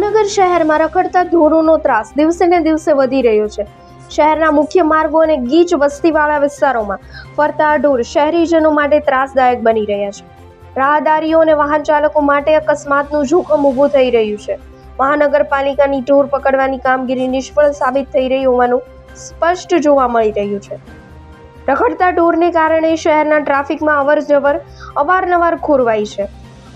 ભાવનગર શહેરમાં રખડતા ઢોરોનો ત્રાસ દિવસે ને દિવસે વધી રહ્યો છે. શહેરના મુખ્ય માર્ગો અને ગીચ વસ્તીવાળા વિસ્તારોમાં ફરતા ઢોર શહેરીજનો માટે ત્રાસદાયક બની રહ્યા છે. રાહદારીઓ અને વાહન ચાલકો માટે અકસ્માતનું જોખમ ઊભું થઈ રહ્યું છે. મહાનગરપાલિકાની ઢોર પકડવાની કામગીરી નિષ્ફળ સાબિત થઈ રહી હોવાનું સ્પષ્ટ જોવા મળી રહ્યું છે. રખડતા ઢોરને કારણે શહેરના ટ્રાફિકમાં અવર જવર અવારનવાર ખોરવાઈ છે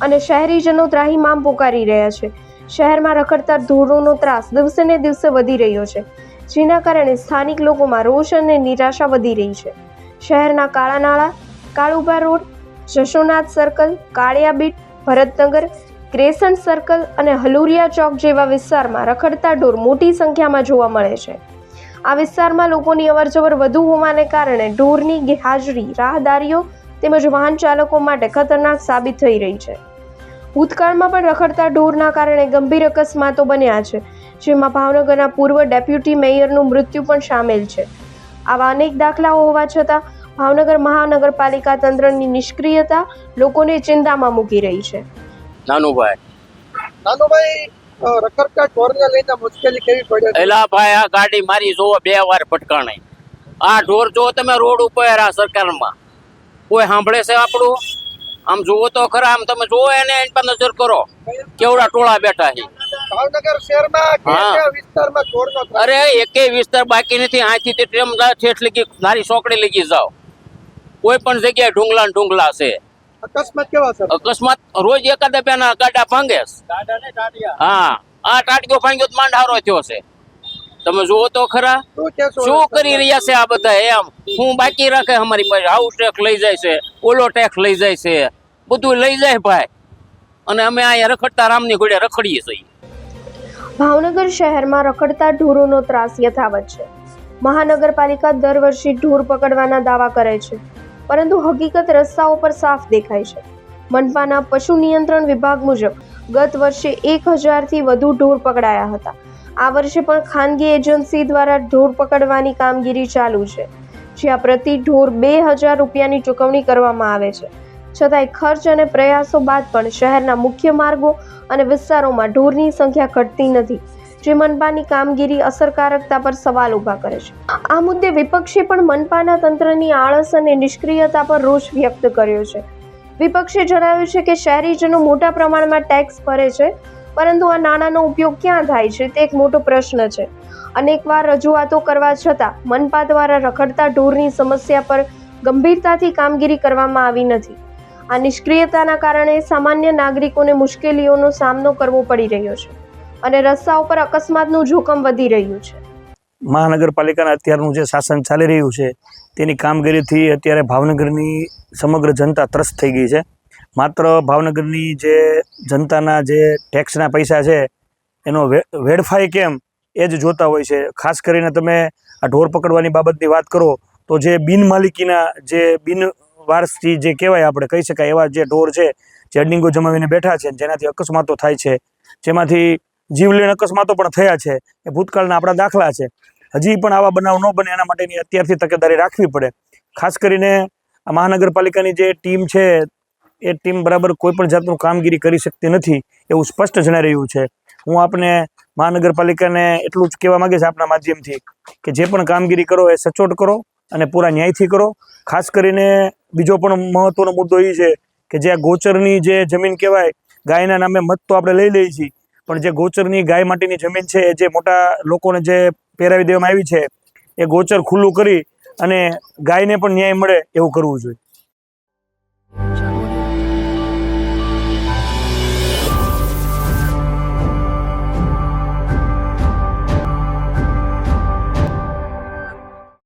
અને શહેરીજનો ત્રાહીમામ પોકારી રહ્યા છે. શહેરમાં રખડતા ઢોરોનો ત્રાસ દિવસે ને દિવસે વધી રહ્યો છે. જેના કારણે સ્થાનિક લોકોમાં રોષ અને નિરાશા વધી રહી છે. શહેરના કાળા નાળા Kaluba road, Jashonath circle, Kaliyabid, Bharatnagar, crescent circle અને હલુરિયા ચોક જેવા વિસ્તારમાં રખડતા ઢોર મોટી સંખ્યામાં જોવા મળે છે. આ વિસ્તારમાં લોકોની અવરજવર વધુ હોવાને કારણે ઢોરની હાજરી રાહદારીઓ તેમજ વાહન ચાલકો માટે ખતરનાક સાબિત થઈ રહી છે. ભૂતકાળમાં પણ રખડતા ઢોરના કારણે ગંભીર અકસ્માતો બન્યા છે જેમાં ભાવનગરના પૂર્વ ડેપ્યુટી મેયરનું મૃત્યુ પણ સામેલ છે. આવા અનેક દાખલાઓ હોવા છતાં ભાવનગર મહાનગરપાલિકા તંત્રની નિષ્ક્રિયતા લોકોને ચિંતામાં મૂકી રહી છે. નાનુભાઈ. નાનુભાઈ રખડતા ઢોરને લઈને મુશ્કેલી કેવી પડે એલા ભાઈ આ ગાડી મારી જોવો બે વાર પટકાણાઈ આ ઢોર જો તમે રોડ ઉપર આ સરકારમાં કોઈ સાંભળે છે આપણું? આમ જુઓ તો ખરા આમ તમે જુઓ એને એની પર નજર કરો. કેવડા ટોળા બેઠા છે. ભાવનગર શહેરમાં? અરે એકેય વિસ્તાર બાકી નથી અહીંથી તે ટ્રેમ ઠેઠ લગી નારી સોકડી લગી જાઓ. કોઈ પણ જગ્યાએ ઢુંગલા ઢુંગલા છે. અકસ્માત કેવા સર અકસ્માત રોજ એકાદ બેના ગાડા ભાંગે હા આ ટાટકો ભાંગ્યો તો માંડારો થયો છે. તમે જુઓ તો ખરા. શું કરી રહ્યા છે આ બધા? એમ હું બાકી રાખે અમારી પાસે? હાઉસ ટ્રેક લઈ જાય છે. ઓલો ટેક્સ લઈ જાય છે. બધું લઈ જાય ભાઈ. અને અમે અહીંયા રખડતા રામની ઘોડે રખડીએ છીએ. ભાવનગર શહેરમાં રખડતા ઢોરોનો ત્રાસ યથાવત છે. મહાનગરપાલિકા દર વર્ષે ઢોર પકડવાના દાવા કરે છે. પરંતુ હકીકત રસ્તાઓ પર સાફ દેખાય છે. મનપાના પશુ નિયંત્રણ વિભાગ મુજબ ગત વર્ષે એક હજારથી વધુ ઢોર પકડાયા હતા. આ વર્ષે પણ ખાનગી એજન્સી દ્વારા ઢોર પકડવાની કામગીરી ચાલુ છે. જ્યાં પ્રતિ ઢોર બે હજાર રૂપિયાની ચૂકવણી કરવામાં આવે છે. છતાંય ખર્ચ અને પ્રયાસો બાદ પણ શહેરના મુખ્ય માર્ગો અને વિસ્તારોમાં ઢોરની સંખ્યા ઘટતી નથી, જે મનપાની કામગીરી અસરકારકતા પર સવાલ ઊભા કરે છે. આ મુદ્દે વિપક્ષે પણ મનપાના તંત્રની આળસ અને નિષ્ક્રિયતા પર રોષ વ્યક્ત કર્યો છે. વિપક્ષે જણાવ્યું છે કે શહેરીજનો મોટા પ્રમાણમાં ટેક્સ ભરે છે પરંતુ આ નાણાંનો ઉપયોગ ક્યાં થાય છે તે એક મોટો પ્રશ્ન છે. અનેકવાર રજૂઆતો કરવા છતાં મનપા દ્વારા રખડતા ઢોરની સમસ્યા પર ગંભીરતાથી કામગીરી કરવામાં આવી નથી. આ નિષ્ક્રિયતાના કારણે સામાન્ય નાગરિકોને મુશ્કેલીઓનો સામનો કરવો પડી રહ્યો છે અને રસ્તા ઉપર અકસ્માતનું જોખમ વધી રહ્યું છે. મહાનગરપાલિકાના અત્યારનું જે શાસન ચાલી રહ્યું છે તેની કામગીરીથી અત્યારે ભાવનગરની સમગ્ર જનતા ત્રસ્ત થઈ ગઈ છે. માત્ર ભાવનગરની જે જનતાના જે ટેક્સના પૈસા છે, એનો વે- વેડફાય કેમ, એ જ જોતા હોય છે. ખાસ કરીને તમે આ ઢોર પકડવાની બાબતની વાત કરો, તો જે બિનમાલિકીના જે બિન વારસથી જે કહેવાય આપણે કહી શકાય એવા જે ઢોર છે, જે અડિંગો જમાવીને બેઠા છે જેનાથી અકસ્માતો થાય છે, જેમાંથી જીવલેણ અકસ્માતો પણ થયા છે, એ ભૂતકાળના આપણા દાખલા છે. હજી પણ આવા બનાવ ન બને, એના માટેની અત્યારથી તકેદારી રાખવી પડે. ખાસ કરીને આ મહાનગરપાલિકાની જે ટીમ છે એ ટીમ બરાબર કોઈ પણ જાતનું કામગીરી કરી શકતી નથી એવું સ્પષ્ટ જણાઈ રહ્યું છે. હું આપને મહાનગરપાલિકાને એટલું જ કહેવા માંગીશ આપના માધ્યમથી કે જે પણ કામગીરી કરો એ સચોટ કરો અને પૂરા ન્યાયથી કરો. ખાસ કરીને બીજો પણ મહત્ત્વનો મુદ્દો એ છે કે જે આ ગોચરની જે જમીન કહેવાય, ગાયના નામે મત તો આપણે લઈ લઈએ છીએ, પણ જે ગોચરની ગાય માટેની જમીન છે જે મોટા લોકોને જે પહેરાવી દેવામાં આવી છે, એ ગોચર ખુલ્લું કરી અને ગાયને પણ ન્યાય મળે એવું કરવું જોઈએ.